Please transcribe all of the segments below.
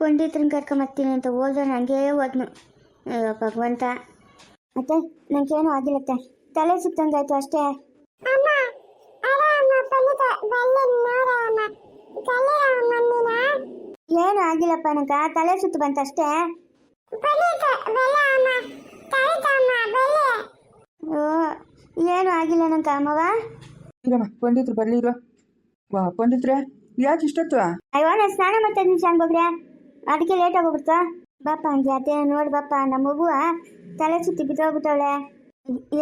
ಪಂಡಿತ್ರನ ಕರ್ಕೊಂಬರ್ತೀನಿ ಅಂತ ಹೋದ್ರೆ ನನಗೆ ಹೋದ್ನು. ಅಯ್ಯೋ ಭಗವಂತ. ಮತ್ತೆ ನನಗೇನು ಆಗಿಲ್ಲತ್ತೆ ತಲೆ ಸುತ್ತಂಗಾಯ್ತು ಅಷ್ಟೇ. ಏನು ಆಗಿಲ್ಲಪ್ಪ ನನಗ ತಲೆ ಸುತ್ತು ಬಂತಷ್ಟೇ ಪಂಡಿತ ಬಲ್ಲೆ ಅಮ್ಮ. ಕಲಿತಮ್ಮ ಬಲ್ಲೆ ಓ ಏನು ಆಗಿಲ್ಲ ನಂಗೆ ಅಮ್ಮವ ಇರಮ್ಮ ಪಂಡಿತರು ಬರಲಿ ಇರು. ವಾ ಪಂಡಿತ್ರೆ ಯಾಕೆ ಇಷ್ಟೊತ್ತು? ಅಯ್ಯೋ ನಾನು ಸ್ನಾನ ಮಾಡ್ತಾ ಇದ್ದೀನಿ ಶಾನ್ ಬಗ್ರೆ ಅದಕ್ಕೆ ಲೇಟ್ ಆಗೋಗ್ಬಿಡ್ತಾ? ಬಾಪ ಹಂಗೆ ಅದೇ ನೋಡಿ ಬಾಪ ನಮ್ಮ ಮಗುವ ತಲೆ ಸುತ್ತಿ ಬಿದ್ದೋಗ್ಬಿಟ್ಟವಳೆ.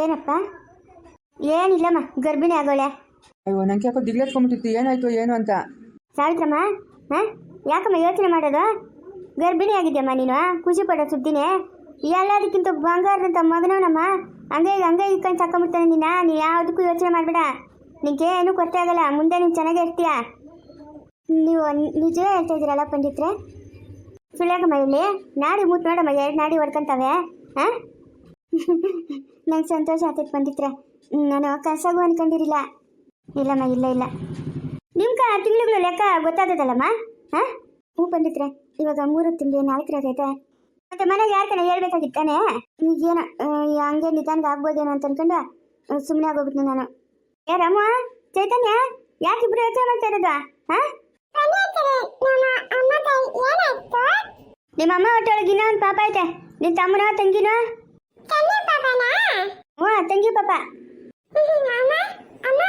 ಏನಪ್ಪ? ಏನಿಲ್ಲಮ್ಮ ಗರ್ಭಿಣಿ ಆಗೋಳೆ. ಅಯ್ಯೋ ನಂಗೆ ಯಾಕೋ ದಿಗ್ಲೆತ್ಕೊಂಡ್ಬಿಟ್ಟಿತ್ತು ಏನಾಯ್ತು ಏನು ಅಂತ? ಸಾವಿತ್ರಮ್ಮ ಹಾಂ? ಯಾಕಮ್ಮ ಯೋಚನೆ ಮಾಡೋದು? ಗರ್ಭಿಣಿ ಆಗಿದ್ಯಮ್ಮ ನೀನು ಖುಷಿ ಪಡೋ ಸುದ್ದಿನೇ? ಎಲ್ಲದಕ್ಕಿಂತ ಬಂಗಾರದಂತ ಮಗನವನಮ್ಮ. ಹಂಗೆ ಹಂಗೆ ಇಟ್ಕೊಂಡು ಸಾಕೊಂಬಿಡ್ತಾನೆ ನೀನು ಯಾವುದಕ್ಕೂ ಯೋಚನೆ ಮಾಡಬೇಡ. ನಿಂಗೆ ಏನೂ ಕೊರತೆ ಆಗಲ್ಲ ಮುಂದೆ ನೀನು ಚೆನ್ನಾಗೇ ಇರ್ತೀಯ. ನೀವು ನಿಜವೇ ಹೇಳ್ತಾ ಇದ್ದೀರಲ್ಲ ಪಂಡಿತ್ರೆ? ಸುಳ್ಯಾಕಮ್ಮ ಇಲ್ಲಿ? ನಾಡಿ ಮೂತ್ ನೋಡಮ್ಮ, ಎರಡು ನಾಡಿ ಹೊಡ್ಕೊಂತವೆ. ಹಾಂ ನಂಗೆ ಸಂತೋಷ ಆಗ್ತೈತೆ ಬಂದಿತ್ರೆ ನಾನು ಕಸಾಗು ಅನ್ಕೊಂಡಿರಿಲ್ಲ ಇಲ್ಲಮ್ಮ, ಇಲ್ಲ ಇಲ್ಲ. ನಿಮ್ಕ ತಿಂಗಳುಗಳು ಲೆಕ್ಕ ಗೊತ್ತಾದದಲ್ಲಮ್ಮ? ಹಾಂ ಹ್ಞೂ ಬಂದಿತ್ರೆ ಇವಾಗ ಮೂರು ತಿಂಗಳು ನಾಲ್ಕು ಆಗೈತೆ ಮತ್ತೆ ಮನೆಗೆ ಯಾರ ಕಡೆ ಹೇಳ್ಬೇಕಾಗಿತ್ತಾನೆ ಈಗೇನು ಹಂಗೆ ನಿಧಾನಕ್ಕೆ ಆಗ್ಬೋದೇನೋ ಅಂತ ಅನ್ಕೊಂಡು ಸುಮ್ಮನೆ ಆಗೋಗ್ಬಿಟ್ಟು ನಾನು. ಏ ಚೈತನ್ಯ? ಯಾಕಿಬ್ರು ಯೋಚನೆ ಮಾಡ್ತಾ ಇರೋದು? ಹಾಂ ನಮ್ಮ ಅಮ್ಮ ಹೊಟ್ಟೆಯೊಳಗೆ ಇನ್ನೂ ಒಂದು ಪಾಪ ಐತೆ. ನಿನ್ನ ತಮ್ಮನ ತಂಗಿನೋ? ಹ್ಞೂ ತಂಗಿ ಪಾಪ. ಅಮ್ಮ ಅಮ್ಮ.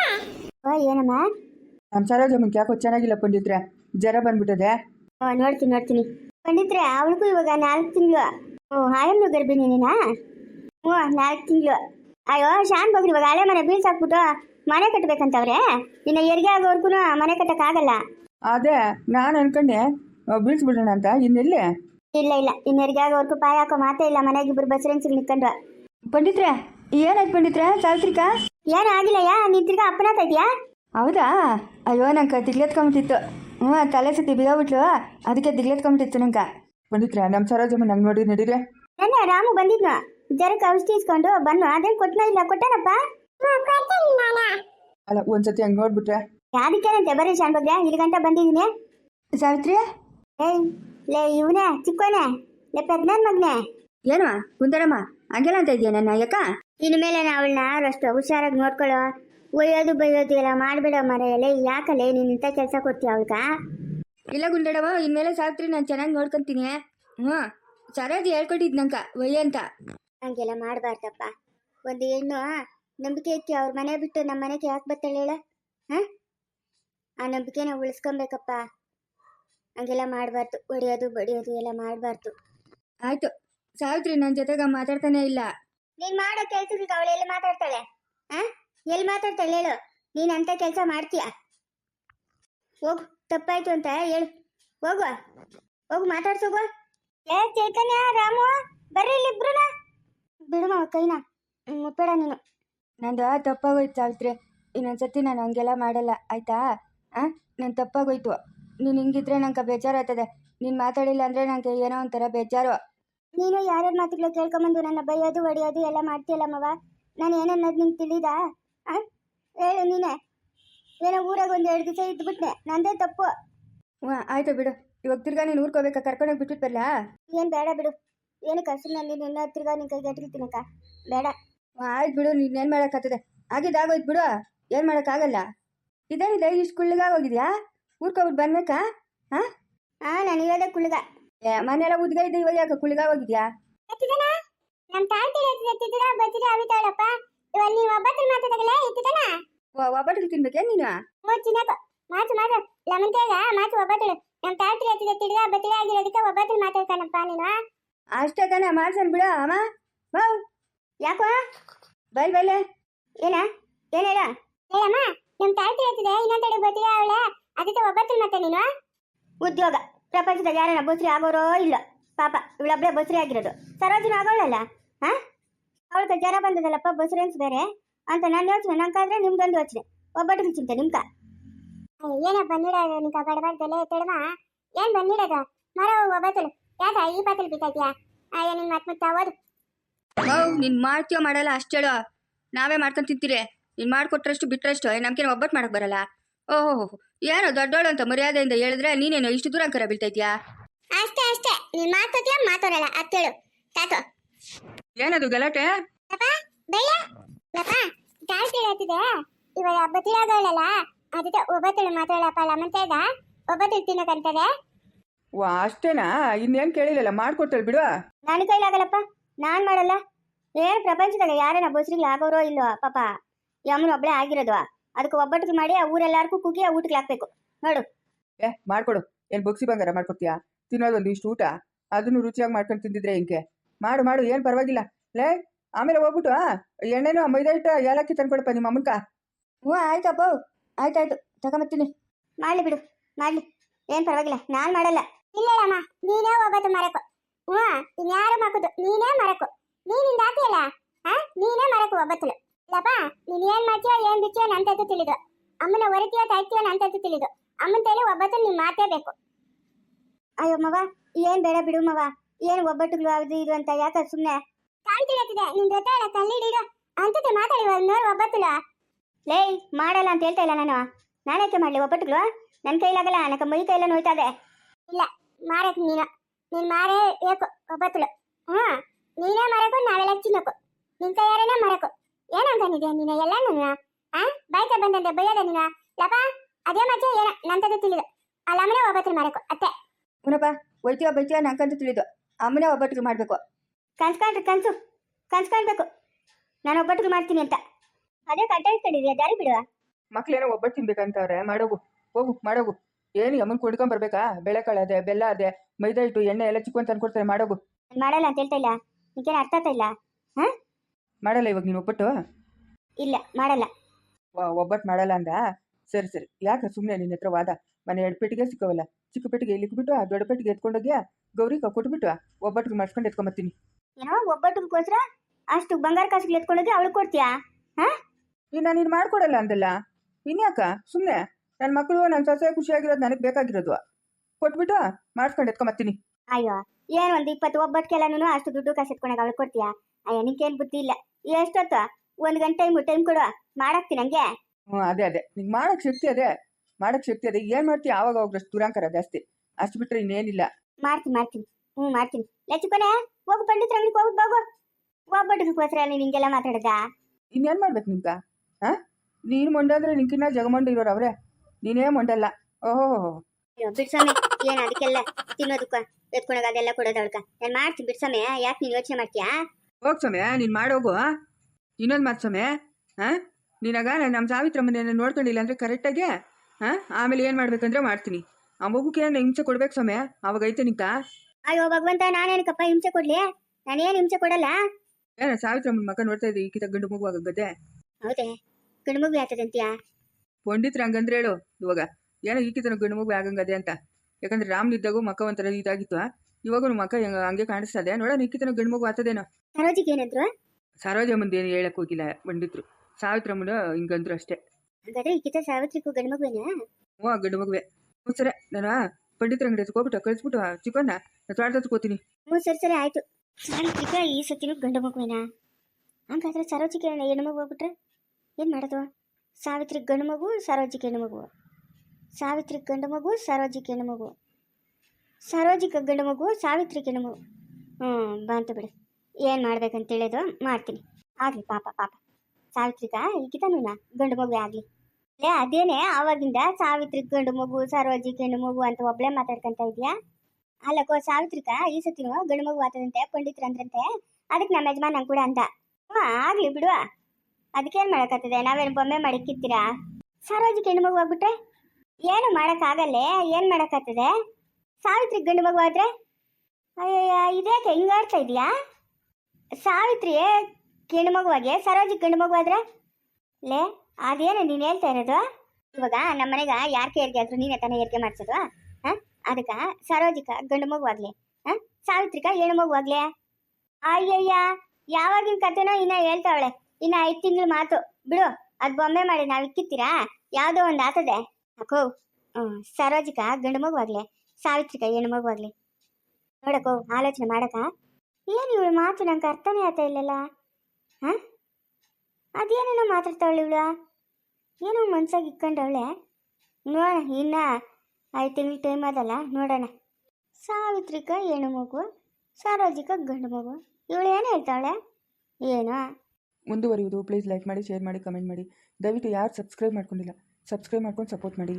ಓ ಏನಮ್ಮ? ನಮ್ಮ ಸರೋಜಮ್ಮನ್ಗೆ ಯಾಕೋ ಚೆನ್ನಾಗಿಲ್ಲ ಪಂಡಿತ್ರೆ? ಜ್ವರ ಬಂದ್ಬಿಟ್ಟದೆ. ಓ ನೋಡ್ತೀನಿ ನೋಡ್ತೀನಿ. ಪಂಡಿತ್ರೆ ಅವಳಿಗೂ ಇವಾಗ ನಾಲ್ಕು ತಿಂಗಳು. ಓ ಆಯಮ್ಮನು ಗರ್ಭಿಣಿ ನೀನಾ? ಹ್ಞೂ ನಾಲ್ಕು ತಿಂಗಳು. ಅಯ್ಯೋ ಶಾನ್ ಬಗ್ರಿ ಇವಾಗ ಹಳೆ ಮನೆ ಬೀಳ್ಸಾಕ್ಬಿಟ್ಟು ಮನೆ ಕಟ್ಟಬೇಕಂತವ್ರೆ ಇನ್ನು ಹೆರಿಗೆ ಆಗೋವರೆಗೂ ಮನೆ ಕಟ್ಟಕ್ಕಾಗಲ್ಲ. ಅದೇ ನಾನು ಅನ್ಕೊಂಡೆ ಬೀಳ್ಸ್ಬಿಡೋಣ ಅಂತ. ಇನ್ನೆಲ್ಲಿ ಇಲ್ಲ ಇಲ್ಲ. ಇನ್ನು ಹೆರಿಗೆ ಆಗೋವರೆಗೂ ಪಾಯ ಹಾಕೋ ಮಾತೇ ಇಲ್ಲ. ಮನೆಗೆ ಇಬ್ಬರು ಬಸರೆನ್ಸಿಗೆ ನಿಂತ್ಕೊಂಡು ಪಂಡಿತ್ರೆ ಏನಾಯ್ತು ಪಂಡಿತ್ರೆ? ಸಾವಿತ್ರಿಕಾ? ಏನು ಆಗಿಲ್ಲ ಯಾ? ನೀನ್ ತಿರ್ಗಾ ಅಪ್ಪನ ಇದೆಯಾ? ಹೌದಾ? ಅಯ್ಯೋ ನಂಗೆ ದಿಗ್ಲೆತ್ಕೊಂಬಿಟ್ಟಿತ್ತು. ಹ್ಞೂ ತಲೆ ಸುತ್ತಿ ಬಿದ್ದೋಗ್ಬಿಟ್ಲು. ಅದಕ್ಕೆ ದಿಗ್ಲೆತ್ಕೊಂಬಿಟ್ಟಿತ್ತು ನಂಗೆ. ಪಂಡಿತ್ರೆ ನಮ್ಮ ಸರೋಜಮ್ಮ ನಂಗೆ ನೋಡಿ ನಡೀರೆ. ನನ್ನ ರಾಮು ಬಂದಿದ್ನ. ಜರಕ್ಕೆ ಔಷಧಿ ಇಸ್ಕೊಂಡು ಬನ್ನು ಅದೇನು ಕೊಟ್ಟನ ಇಲ್ಲ? ಕೊಟ್ಟನಪ್ಪ? ಅಲ್ಲ ಒಂದ್ಸತಿ ಹಂಗೆ ನೋಡ್ಬಿಟ್ರೆ. ಯಾದಕ್ಕೇನಂತೆ ಬರೀ ಶಾನ್ ಬಗ್ಗೆ? ಇಲ್ಲಿ ಗಂಟ ಬಂದಿದ್ದೀನಿ ಸಾವಿತ್ರಿ? ಏಯ್ ಲೇ ಇವನೇ ಚಿಕ್ಕೋನೆ. ಲೇ ಪೆದ್ನನ್ ಮಗ್ನೆ. ಏನು ಕುಂದರಮ್ಮ ಹಂಗೆಲ್ಲ ಅಂತ ಇದೆಯಾ ನನ್ನ ಯಾಕ ಇನ್ನು ಮೇಲೆ ಅವಳನ್ನ ಅಷ್ಟು ಹುಷಾರಾಗಿ ನೋಡ್ಕೊಳ್ಳೋ ಒಯ್ಯೋದು ಬೈಯೋದು ಎಲ್ಲ ಮಾಡಬೇಡ ಮರೆಯಲ್ಲೇ ಯಾಕಲೇ ನೀನು ಇಂಥ ಕೆಲಸ ಕೊಡ್ತೀಯ ಅವಳ್ಗ ಇಲ್ಲ ಗುಂಡಡವ ಇನ್ಮೇಲೆ ಸಾವಿತ್ರಿ ನಾನು ಚೆನ್ನಾಗಿ ನೋಡ್ಕೊಂತೀನಿ. ಹ್ಞೂ ಸರೋಜ್ ಹೇಳ್ಕೊಟ್ಟಿದ್ ನಂಗೆ ಒಯ್ಯ ಅಂತ. ಹಂಗೆಲ್ಲ ಮಾಡಬಾರ್ದಪ್ಪ. ಒಂದು ಹೆಣ್ಣು ನಂಬಿಕೆ ಇಕ್ಕಿ ಅವ್ರ ಮನೆ ಬಿಟ್ಟು ನಮ್ಮ ಮನೆಗೆ ಯಾಕೆ ಬರ್ತಾಳೆ ಹೇಳ? ಹಾಂ? ಆ ನಂಬಿಕೆನ ಉಳಿಸ್ಕೊಬೇಕಪ್ಪ. ಹಂಗೆಲ್ಲ ಮಾಡಬಾರ್ದು ಹೊಡಿಯೋದು ಬಡಿಯೋದು ಎಲ್ಲ ಮಾಡಬಾರ್ದು. ಆಯ್ತು ಸಾವಿತ್ರಿ ನನ್ನ ಜೊತೆಗೆ ಮಾತಾಡ್ತಾನೆ ಇಲ್ಲ. ನೀನು ಮಾಡೋ ಕೆಲ್ಸಕ್ಕೆ ಅವಳು ಎಲ್ಲಿ ಮಾತಾಡ್ತಾಳೆ? ಆ? ಎಲ್ಲಿ ಮಾತಾಡ್ತಾಳೆ ಹೇಳು. ನೀನು ಅಂತ ಕೆಲಸ ಮಾಡ್ತೀಯ? ಹೋಗು ತಪ್ಪಾಯ್ತು ಅಂತ ಹೇಳು. ಹೋಗು ಹೋಗು ಮಾತಾಡ್ಸೋಗು ಏ ಚೈತನ್ಯ ರಾಮು ಬರ್ರಿ ಇಲ್ಲಿ ಇಬ್ರುನ. ಬಿಡು ಮಾವ ಕೈನ. ಮುಪ್ಪೇಡ ನೀನು. ನಂದು ತಪ್ಪಾಗೋಯ್ತು ಸಾವಿತ್ರಿ. ಇನ್ನೊಂದ್ಸತಿ ನಾನು ಹಂಗೆಲ್ಲ ಮಾಡಲ್ಲ ಆಯ್ತಾ? ಹಾಂ ನಾನು ತಪ್ಪಾಗೋಯ್ತು. ನೀನು ಹಿಂಗಿದ್ರೆ ನಂಗೆ ಬೇಜಾರಾಗ್ತದೆ. ನೀನು ಮಾತಾಡಿಲ್ಲ ಅಂದರೆ ನನಗೆ ಏನೋ ಒಂಥರ ಬೇಜಾರು. ನೀನು ಯಾರ್ಯಾರ ಮಾತುಗಳು ಕೇಳ್ಕೊಂಬಂದು ನನ್ನ ಬೈಯೋದು ಹೊಡಿಯೋದು ಎಲ್ಲ ಮಾಡ್ತೀಯಲ್ಲ ಮವ? ನಾನು ಏನನ್ನೋದು ನಿಂಗೆ ತಿಳಿದ? ಆ? ಹೇಳು ನೀನೆ. ಏನೋ ಊರಾಗ ಒಂದು ಎರಡು ದಿವಸ ಇದ್ಬಿಟ್ನೆ. ನಂದೇ ತಪ್ಪು. ಹ್ಞೂ ಆಯ್ತು ಬಿಡು. ಇವಾಗ ತಿರ್ಗಾ ನೀನು ಊರ್ಕೋಬೇಕಾ ಕರ್ಕೊಂಡೋಗಿ ಬಿಟ್ಟಿರ್ತಲ್ಲ ಬರಲಾ? ಏನು ಬೇಡ ಬಿಡು. ಏನು ಕಸಿನಲ್ಲಿ ನಿನ್ನ ತಿರ್ಗಾ ನಿನ್ನ ಕೈಗೆ ಇಟ್ಟಿರ್ತೀನಕ್ಕ ಬೇಡ. ಆಯ್ತು ಬಿಡು. ನೀನು ಏನು ಮಾಡೋಕ್ಕಾಗ್ತದೆ ಆಗಿದ್ದಾಗೋಯ್ತು ಬಿಡು. ಏನು ಮಾಡೋಕ್ಕಾಗಲ್ಲ ಇದೇನಿದೆ ಇಷ್ಟು ಕುಳ್ಳಿಗಾಗೋಗಿದ್ಯಾ ಊರ್ಕೊಬಿಟ್ಟು ಬರ್ಬೇಕಾ? ಹಾ? ಹಾ ನಾನು ಇರೋದೇ ಕುಳ್ಗ ಏ ಮನೆಯೆಲ್ಲ ಉದ್ಗ ಇದೆ ಇವಾಗ ಯಾಕೆ ಕುಳ್ಳಿಗಾಗೋಗಿದ್ಯಾ ಎತ್ತಿದನ? ನಮ್ಮ ತಾಯಿ ಎತ್ತಿದ ಬತ್ತಿದ ಅವಿತಾಳಪ್ಪ? ಇವಾಗ ನೀವು ಒಬ್ಬತ್ತಿನ ಮಾತಾಡಗಲ್ಲ ಎತ್ತಿದನ? ಒಬ್ಬಟ್ಟು ತಿನ್ಬೇಕೇ ನೀನು? ಮೂರ್ ಚಿನ್ನಕ ಮಾತು ಮಾತು. ಲಮಂತ್ಯಾಗ ಮಾತು ಒಬ್ಬತ್ತಳು ನಮ್ಮ ತಾಯಿ ಎತ್ತಿದ ತಿರ್ಗಾ ಬತ್ತಿದ ಆಗಿರೋದಕ್ಕೆ ಒಬ್ಬತ್ತಿನ ಮಾತಾಡ್ತಾನಪ್ಪ ನೀನು. ಅಷ್ಟೇ ತಾನೇ ಮಾಡ್ಸನ್ ಬಿಡು ಅಮ್ಮ. ಹೌ ಯಾಕೋ? ಬೈಲ್ ಬೈಲೆ. ಏನ? ಏನು ಹೇಳ? ಹೇಳಮ್ಮ. ನಮ್ಮ ತಾಯಿ ಇನ್ನೊಂದ್ ತಡೆ ಬರ್ತೀಯ ಅವಳ? ಅದಕ್ಕೆ ಒಬ್ಬತ್ತಿನ ಮತ್ತೆ ನೀನು? ಉದ್ಯೋಗ. ಪ್ರಪಂಚದ ಯಾರನ್ನ ಬಸ್ರಿ ಆಗೋರೋ ಇಲ್ಲ. ಪಾಪ ಇವಳೊಬ್ಬರೇ ಬಸ್ರಿ ಆಗಿರೋದು. ಸರೋಜಿನ ಆಗೋಳಲ್ಲ? ಹಾ? ಅವಳ ಜ್ವರ ಬಂದದಲ್ಲಪ್ಪ ಬಸ್ರೆನ್ಸ್ ಬೇರೆ. ಅಂತ ನಾನು ಯೋಚನೆ ನಂಗಾದ್ರೆ ನಿಮ್ದೊಂದು ಯೋಚನೆ. ಒಬ್ಬಟ್ಟಿನ ಚಿಂತೆ ನಿಮ್ಕ ಏನಪ್ಪ ಬಂದಿಡೋದು ನಿಂಕ ಬೆಲೆ ತಿಳ್ಮ ಏನ್ ಬಂದಿಡೋದು ಮರ ಒಬ್ಬತ್ತಲು ಯಾಕ ಈ ಬಾತಲ್ ಬಿತ್ತೈತಿಯಾ ಅಯ್ಯ ನಿನ್ ಮತ್ ಮತ್ತೆ ಓದು. ನೀನು ಮಾಡ್ತೀಯೋ ಮಾಡಲ್ಲ ಅಷ್ಟೇಳು. ನಾವೇ ಮಾಡ್ಕೊಂಡ್ ತಿಂತೀರಿ. ನೀನು ಮಾಡಿಕೊಟ್ರಷ್ಟು ಬಿಟ್ಟರಷ್ಟು ನಮ್ಗೇನು ಒಬ್ಬಟ್ಟು ಮಾಡಕ್ಕೆ ಬರಲ್ಲ. ಓಹೋ ಏನೋ ದೊಡ್ಡೋಳು ಅಂತ ಮರ್ಯಾದೆಯಿಂದ ಹೇಳಿದ್ರೆ ನೀನೇನು ಇಷ್ಟು ದೂರ ಕರ ಬೀಳ್ತೈತ್ಯಾ ಅಷ್ಟೇ ಅಷ್ಟೇ. ನೀನ್ ಮಾತಾಡಲ್ಲ. ಮಾತೋರಲ್ಲ ಅತ್ತೇಳು ತಾತೋ. ಏನದು ಗಲಾಟೆ? ಲಪ ದಾಲ್ ತಿಳತ್ತಿದೆ ಇವಾಗ ಹಬ್ಬ ತಿಳಗಳಲ್ಲ ಅದಕ್ಕೆ ಒಬ್ಬತ್ತಳು ಮಾತಾಡಪ್ಪ ಲಮಂತ ಇದ್ದ ಒಬ್ಬತ್ತಳು ತಿನ್ನಕಂತದೆ ವಾ ಅಷ್ಟೇನಾ? ಇನ್ನೇನು ಕೇಳಿಲ್ಲಲ್ಲ ಮಾಡ್ಕೊಡ್ತಾಳೆ ಬಿಡು. ನನ್ನ ಕೈಲಾಗಲ್ಲಪ್ಪ ನಾನು ಮಾಡಲ್ಲ. ಏನು ಪ್ರಪಂಚದಾಗ ಯಾರೇನ ಬಸ್ರಿಗೆ ಆಗೋರೋ ಇಲ್ಲೋ ಪಾಪ. ಯಮ್ಮನ ಒಬ್ಳೆ ಆಗಿರೋದು. ಅದಕ್ಕೆ ಒಬ್ಬಟ್ಟಿಗೆ ಮಾಡಿ ಆ ಊರೆಲ್ಲಾರ್ಗೂ ಕುಗ್ಗಿ ಆ ಊಟಕ್ಕೆ ಹಾಕ್ಬೇಕು. ನೋಡು. ಏ ಮಾಡ್ಕೊಡು. ಏನ್ ಬೊಗ್ಸಿ ಬಂಗಾರ ಮಾಡ್ಕೊಡ್ತೀಯಾ? ತಿನ್ನೋದು ಒಂದು ಇಷ್ಟು ಊಟ. ಅದನ್ನು ರುಚಿಯಾಗಿ ಮಾಡ್ಕೊಂಡು ತಿಂದಿದ್ರೆ ಹಿಂಗೆ? ಮಾಡು ಮಾಡು ಏನ್ ಪರವಾಗಿಲ್ಲ. ಲೇ ಆಮೇಲೆ ಹೋಗ್ಬಿಟ್ಟು ಆ, ಎಣ್ಣೆನೂ ಮೈದಾ ಹಿಟ್ಟು ಏಲಕ್ಕಿ ತಂದ್ಕೊಡಪ್ಪ ನಿಮ್ಮ ಅಮ್ಮನ್ಕ. ಹ್ಞೂ ಆಯ್ತಪ್ಪ. ಆಯ್ತಾಯ್ತು. ತಗೊಂಬತ್ತೀನಿ ಮಾಡ್ಲಿ ಬಿಡು. ಮಾಡ್ಲಿ. ಏನ್ ಪರವಾಗಿಲ್ಲ. ನಾನ್ ಮಾಡಲ್ಲ. ಇಲ್ಲಮ್ಮ ನೀನೇ ಹೋಗೋದು ಮರಕು. ಹ್ಞೂ ಇನ್ಯಾರು ಮಕ್ಕದು ನೀನೇ ಮರಕು. ನೀನಿಂದ ಆತಿಯಲ್ಲ ಹಾ ನೀನೇ ಮರಕು ಒಬ್ಬತ್ತಲು ಇಲ್ಲಪ್ಪ ನೀನ್ ಏನ್ ಮಾಡ್ತೀಯೋ ಏನ್ ಬಿಚ್ಚಿಯೋ ನಂತದ್ದು ತಿಳಿದು. ಅಮ್ಮನ ಹೊರತೀಯೋ ತಾಯ್ತೀಯೋ ನಂತದ್ದು ತಿಳಿದು. ಅಮ್ಮನ ತಲೆ ಒಬ್ಬತ್ತು ನೀನ್ ಮಾತೇ ಬೇಕು. ಅಯ್ಯೋ ಮವ ಏನ್ ಬೇಡ ಬಿಡು ಮವ. ಏನ್ ಒಬ್ಬಟ್ಟುಗಳು ಅದು ಇದು ಅಂತ ಯಾಕ ಸುಮ್ನೆ? ಕಾಣ್ತಿರತ್ತಿದೆ ನಿನ್ ಜೊತೆ ಕಲ್ಲಿಡಿಡು ಅಂತದ್ದು ಮಾತಾಡಿ ನೋಡು ಒಬ್ಬತ್ತುಲ ಲೇ ಮಾಡಲ್ಲ ಅಂತ ಹೇಳ್ತಾ ಇಲ್ಲ ನಾನು. ನಾನೇಕೆ ಮಾಡ್ಲಿ ಒಬ್ಬಟ್ಟುಗಳು? ನನ್ನ ಕೈಲಾಗಲ್ಲ ನನ್ನ ಮೈ ಕೈಲ ನೋಯ್ತಾ ಇದೆ ಇಲ್ಲ ಮಾರಕ್ ನೀನು. ನೀನ್ ಮಾರೇ ಏಕು ಒಬ್ಬತ್ತುಳು ಹ್ಮ್ ನೀನೇ ಮರಕು ನಾವೆಲ್ಲ ಚಿನ್ನಕು ನಿನ್ ಕೈಯಾರೇನೆ ಮರಕು ಏನ್ ಅನ್ಕೊಂಡಿದ್ಯಾ ನೀನು? ಎಲ್ಲ ನನ್ನ ಆ? ಬಾಯ್ತ ಬಂದಂತೆ ಬೈಯದ ನೀನು? ಲಪ ಅದೇ ಮಚ್ಚ ಏನ ನಂತದ್ದು ತಿಳಿದು. ಅಲ್ಲಮ್ಮನೆ ಒಬ್ಬತ್ತಲು ಮರಕು ಅತ್ತೆ. ಪುನಪ್ಪ ಒಯ್ತೀವ ಬೈತೀವ ನಂಗಂತೂ ತಿಳಿದು. ಅಮ್ಮನೆ ಒಬ್ಬಟ್ಟಿಗೆ ಮಾಡಬೇಕು. ಕನ್ಸ್ಕೊಂಡ್ರಿ ಕನ್ಸು. ಕನ್ಸ್ಕೊಳ್ಬೇಕು ನಾನು ಒಬ್ಬಟ್ಟಿಗೆ ಮಾಡ್ತೀನಿ ಅಂತ. ಅದೇ ಕಟ್ಟ ಇಟ್ಕೊಂಡಿದ್ಯಾ ದಾರಿ ಬಿಡುವ. ಮಕ್ಳೇನೋ ಒಬ್ಬಟ್ಟು ತಿನ್ಬೇಕಂತವ್ರೆ ಮಾಡೋಗು. ಹೋಗು ಮಾಡೋಗು. ಏನು ಅಮ್ಮನ್ ಬರ್ಬೇಕಾ? ಬೆಳೆ ಅದೇ ಬೆಲ್ಲ ಅದೇ ಮೈದಾ ಹಿಟ್ಟು ಎಣ್ಣೆ ಎಲ್ಲ ಚಿಕ್ಕೊಂತ ತಂದ್ಕೊಡ್ತಾರೆ ಮಾಡೋಗು. ನಾನ್ ಮಾಡಲ್ಲ ಅಂತ ಹೇಳ್ತಾ ಇಲ್ಲ. ನಿಂಗೇನು ಅರ್ಥ ಆಗ್ತಾ ಇಲ್ಲ? ಮಾಡಲ್ಲ ಇವಾಗ ನೀನು ಒಬ್ಬಟ್ಟು? ಇಲ್ಲ ಮಾಡಲ್ಲ. ಒಬ್ಬಟ್ಟು ಮಾಡಲ್ಲ ಅಂದ? ಸರಿ ಸರಿ. ಯಾಕೆ ಸುಮ್ಮನೆ ನಿನ್ನ ಹತ್ರ ವಾದ? ಮನೆ ಎರಡು ಪೆಟ್ಟಿಗೆ ಸಿಕ್ಕವಲ್ಲ. ಚಿಕ್ಕ ಪೆಟ್ಟಿಗೆ ಇಲ್ಲಿಗೆ ಬಿಟ್ಟು ಆ ದೊಡ್ಡ ಪೆಟ್ಟಿಗೆ ಎತ್ಕೊಂಡೋಗ್ಯಾ ಗೌರಿ ಕೊಟ್ಬಿಟ್ಟು ಒಬ್ಬಟ್ಟಿಗೆ ಮಾಡಿಸ್ಕೊಂಡು ಎತ್ಕೊಂಬತ್ತೀನಿ ಏನೋ ಒಬ್ಬಟ್ಟಿಗೋಸ್ಕರ ಅಷ್ಟು ಬಂಗಾರ ಕಾಸಿಗೆ ಎತ್ಕೊಂಡೋಗಿ ಅವಳು ಕೊಡ್ತೀಯಾ? ಇನ್ನು ನೀನು ಮಾಡ್ಕೊಡಲ್ಲ ಅಂದಲ್ಲ? ಇನ್ಯಾಕ ಸುಮ್ಮನೆ ನನ್ನ ಮಕ್ಕಳು ನನ್ನ ಸೊಸೆ ಖುಷಿಯಾಗಿರೋದು ನನಗೆ ಬೇಕಾಗಿರೋದು. ಕೊಟ್ಬಿಟ್ಟು ಮಾಡಿಸ್ಕೊಂಡು ಎತ್ಕೊಂಬತ್ತೀನಿ ಅಯ್ಯೋ ಏನು ಒಂದು ಇಪ್ಪತ್ತು ಒಬ್ಬಟ್ಟಿಗೆಲ್ಲನೂ ಅಷ್ಟು ದುಡ್ಡು ಕಾಸು ಎತ್ಕೊಂಡಾಗ ಅವಳು ಕೊಡ್ತೀಯಾ? ಅಯ್ಯೋ ನಿಂಗೇನು ಬುದ್ಧಿ ಇಲ್ಲ. ಎಷ್ಟೊತ್ತು? ಒಂದು ಗಂಟೆ ಟೈಮ್ ಟೈಮ್ ಕೊಡು. ಮಾಡಾಕ್ತೀನಿ ಹಂಗೆ ಹ್ಞೂ ಅದೇ ಅದೇ. ನಿಂಗೆ ಮಾಡೋಕ್ಕೆ ಶಕ್ತಿ ಅದೇ. ಮಾಡೋಕ್ಕೆ ಶಕ್ತಿ ಅದೇ. ಏನು ಮಾಡ್ತೀಯ ಆವಾಗ ಹೋಗ್ರಷ್ಟು ದುರಾಂಕರ ಜಾಸ್ತಿ. ಅಷ್ಟು ಬಿಟ್ರೆ ಇನ್ನೇನಿಲ್ಲ. ಮಾಡ್ತೀನಿ ಮಾಡ್ತೀನಿ. ಹ್ಞೂ ಮಾಡ್ತೀನಿ. ಲಚ್ಚಿಕೊನೆ ಹೋಗು ಪಂಡಿತ್ರ ಅಂಗಡಿಗೆ ಹೋಗ್ಬಿಟ್ಟು ಹೋಗು. ಒಬ್ಬಟ್ಟಿಗೋಸ್ಕರ ನೀನು ಹಿಂಗೆಲ್ಲ ಮಾತಾಡದ. ಇನ್ನೇನು ಮಾಡ್ಬೇಕು ನಿಮ್ಗ ಹಾಂ? ನೀನು ಮೊಂಡ ಅಂದರೆ ನಿಂಕಿನ್ನ ಜಗಮೊಂಡ ಇರೋರು ಅವರೇ. ನೀನೇ ಮೊಂಡಲ್ಲ. ಓಹೋ ಬಿಡ್ಸಾಮಿ ಏನು ಅದಕ್ಕೆಲ್ಲ ತಿನ್ನೋದಕ್ಕ ಎತ್ಕೊಂಡಾಗ ಅದೆಲ್ಲ ಕೊಡೋದು ಅವಳ್ಕ ನಾನು ಮಾಡ್ತೀನಿ ಬಿಡ್ಸಮೆ ಯಾಕೆ ನೀನು ಯೋಚನೆ ಮಾಡ್ತೀಯಾ? ಹೋಗ್ ಸ್ವಾಮಿ ನೀನು ಮಾಡೋಗು ಇನ್ನೊಂದು ಮಾತು ಸ್ವಾಮಿ ಹಾಂ ನೀನಾಗ ನಮ್ಮ ಸಾವಿತ್ರಮ್ಮನ ನೋಡ್ಕೊಂಡಿಲ್ಲ ಅಂದರೆ ಕರೆಕ್ಟಾಗಿ ಹಾಂ ಆಮೇಲೆ ಏನು ಮಾಡ್ಬೇಕಂದ್ರೆ ಮಾಡ್ತೀನಿ. ಆ ಮಗುಗೆ ಏನು ಹಿಂಸೆ ಕೊಡ್ಬೇಕು ಸ್ವಾಮಿ ಅವಾಗ ಐತೆ ನಿಂಕ ಅಯ್ಯೋ ಭಗವಂತ ನಾನೇನಕ್ಕಪ್ಪ ಹಿಂಸೆ ಕೊಡ್ಲಿ? ನಾನೇನು ಹಿಂಸೆ ಕೊಡಲ್ಲ? ಏನ ಸಾವಿತ್ರಮ್ಮನ ಮಗ ನೋಡ್ತಾ ಇದ್ದೆ ಈಕಿತ ಗಂಡು ಮಗು ಆಗದೆ ಹೌದೇ ಗಂಡು ಮಗು ಯಾತದಂತೀಯ ಪಂಡಿತ್ರ ಹಂಗಂದ್ರೆ ಹೇಳು ಇವಾಗ. ಏನೋ ಈಕಿತನ ಗಂಡು ಮಗು ಆಗಂಗದೆ ಅಂತ. ಯಾಕಂದ್ರೆ ರಾಮ್ನಿದ್ದಾಗೂ ಮಕ್ಕ ಒಂಥರ ಇದಾಗಿತ್ತು ಇವಾಗೂ ಮಕ್ಕ ಹೆಂಗ ಹಂಗೆ ಕಾಣಿಸ್ತಾ ಇದೆ. ನೋಡ ನಿಕ್ಕಿತನ ಗಂಡು ಮಗು ಆತದೇನೋ. ಸರೋಜಿಗೆ ಏನಂದ್ರು? ಸರೋಜಮ್ಮಂದು ಏನು ಹೇಳಕ್ ಹೋಗಿಲ್ಲ ಪಂಡಿತ್ರು ಸಾವಿತ್ರಮ್ಮನ ಹಿಂಗಂದ್ರು ಅಷ್ಟೇ. ಹಾಗಾದ್ರೆ ಈ ಕಿತ ಸಾವಿತ್ರಿಗೂ ಗಂಡು ಮಗುವೇನಾ? ಹ್ಞೂ ಗಂಡು ಮಗುವೆ. ಹ್ಞೂ ಸರಿ. ನಾನು ಪಂಡಿತರ ಅಂಗಡಿ ಹೋಗ್ಬಿಟ್ಟು ಕಳಿಸ್ಬಿಟ್ಟು ಚಿಕನ್ನ ತೋಟದ ಕೂತೀನಿ ಹ್ಞೂ ಸರಿ ಸರಿ ಆಯ್ತು. ಸಾವಿತ್ರಿಕ ಈ ಸತಿನೂ ಗಂಡು ಮಗುವೇನಾ? ಹಂಗಾದ್ರೆ ಸರೋಜಿಗೆ ಹೆಣ್ಣು ಮಗು ಹೋಗ್ಬಿಟ್ರೆ ಏನು ಮಾಡೋದು? ಸಾವಿತ್ರಿ ಗಂಡು ಮಗು ಸರೋಜಿಗೆ ಹೆಣ್ಣು ಮಗು. ಸಾವಿತ್ರಿ ಗಂಡು ಮಗು ಸರೋಜಿಗೆ ಹೆಣ್ಣು ಮಗು. ಸರೋಜಿಕ ಗಂಡು ಮಗು ಸಾವಿತ್ರಿ ಗಂಡು ಮಗು ಹ್ಞೂ ಬಂತು ಬಿಡು. ಏನು ಮಾಡ್ಬೇಕಂತ ಹೇಳೋದು ಮಾಡ್ತೀನಿ. ಆಗಲಿ, ಪಾಪ ಪಾಪ. ಸಾವಿತ್ರಿಕ ಈಗಿತಾನು ಗಂಡು ಮಗು ಆಗಲಿ. ಏ ಅದೇನೇ, ಆವಾಗಿಂದ ಸಾವಿತ್ರಿ ಗಂಡು ಮಗು ಸರೋಜಿ ಗಂಡು ಮಗು ಅಂತ ಒಬ್ಬಳೇ ಮಾತಾಡ್ಕೊಂತ ಇದೆಯಾ? ಅಲ್ಲಕ್ಕೋ ಸಾವಿತ್ರಿಕ, ಈ ಸತಿನೂ ಗಂಡು ಮಗು ಆತದಂತೆ, ಪಂಡಿತ್ರು ಅಂದ್ರಂತೆ. ಅದಕ್ಕೆ ನಮ್ಮ ಯಜಮಾನ ಕೂಡ ಅಂತ ಹ್ಞೂ ಆಗಲಿ ಬಿಡುವ. ಅದಕ್ಕೇನು ಮಾಡೋಕ್ಕಾಗ್ತದೆ? ನಾವೇನು ಬೊಮ್ಮೆ ಮಾಡಿ ಕಿತ್ತೀರಾ? ಹೆಣ್ಣು ಮಗು ಆಗ್ಬಿಟ್ರೆ? ಏನು ಮಾಡೋಕ್ಕಾಗಲ್ಲೇ? ಏನು ಮಾಡೋಕ್ಕಾಗ್ತದೆ? ಸಾವಿತ್ರಿ ಗಂಡು ಮಗು ಆದ್ರೆ? ಅಯ್ಯಯ್ಯ ಇದೇಕೆ ಹಿಂಗೆ ಆಡ್ತಾ ಇದೆಯಾ? ಸಾವಿತ್ರಿ ಗಂಡು ಮಗುವಾಗೆ ಸರೋಜಿ ಗಂಡು ಮಗು ಆದ್ರೆ? ಲೇ, ಅದೇನು ನೀನು ಹೇಳ್ತಾ ಇರೋದು? ಇವಾಗ ನಮ್ಮ ಮನೆಗ ಯಾರಕ್ಕೆ ಕೇರ್ಗೆ ಆದ್ರೂ ನೀನೇ ತಾನೇ ಏರಿಕೆ ಮಾಡಿಸೋದು ಹಾಂ? ಅದಕ್ಕೆ ಸರೋಜಿಕ ಗಂಡು ಮಗು ಆಗ್ಲಿ, ಹಾಂ? ಸಾವಿತ್ರಿಕ ಹೆಣ್ಣು ಮಗು ಆಗ್ಲಿ? ಅಯ್ಯಯ್ಯ, ಯಾವಾಗಿನ ಕತೆನೋ ಇನ್ನ ಹೇಳ್ತಾವಳೆ, ಇನ್ನ ಐದು ತಿಂಗಳು ಮಾತು. ಬಿಡು, ಅದು ಬೊಮ್ಮೆ ಮಾಡಿ ನಾವು ಇಕ್ಕಿತ್ತೀರಾ? ಯಾವುದೋ ಒಂದು ಆತದೆ. ಅಕೋ ಸರೋಜಿಕ ಗಂಡು ಮಗು ಆಗ್ಲಿ ಸಾವಿತ್ರಿಕ ಏನು ಮಗುವಾಗ್ಲಿ ನೋಡಕ್ಕೋ, ಆಲೋಚನೆ ಮಾಡಕ ಏನು ಇವಳು ಮಾತು ನಂಗೆ ಅರ್ಥನೇ ಆತ ಇಲ್ಲಲ್ಲ? ಹಾಂ? ಅದೇನೇನೋ ಮಾತಾಡ್ತಾವಳೆ ಇವಳು? ಏನೋ ಮನ್ಸಾಗಿ ಇಕ್ಕೊಂಡವಳೆ? ನೋಡೋಣ, ಇನ್ನ ಐದು ತಿಂಗಳು ಟೈಮ್ ಅದಲ್ಲ, ನೋಡೋಣ. ಸಾವಿತ್ರಿಕ ಹೆಣ್ಣು ಮಗು? ಸಾರ್ವಜಿಕ ಗಂಡು ಮಗು. ಇವಳು ಏನು ಹೇಳ್ತಾಳೆ ಏನೋ. ಮುಂದುವರಿಯುವುದು. ಪ್ಲೀಸ್ ಲೈಕ್ ಮಾಡಿ ಶೇರ್ ಮಾಡಿ ಕಮೆಂಟ್ ಮಾಡಿ. ದಯವಿಟ್ಟು ಯಾರು ಸಬ್ಸ್ಕ್ರೈಬ್ ಮಾಡ್ಕೊಂಡಿಲ್ಲ ಸಬ್ಸ್ಕ್ರೈಬ್ ಮಾಡ್ಕೊಂಡು ಸಪೋರ್ಟ್ ಮಾಡಿ.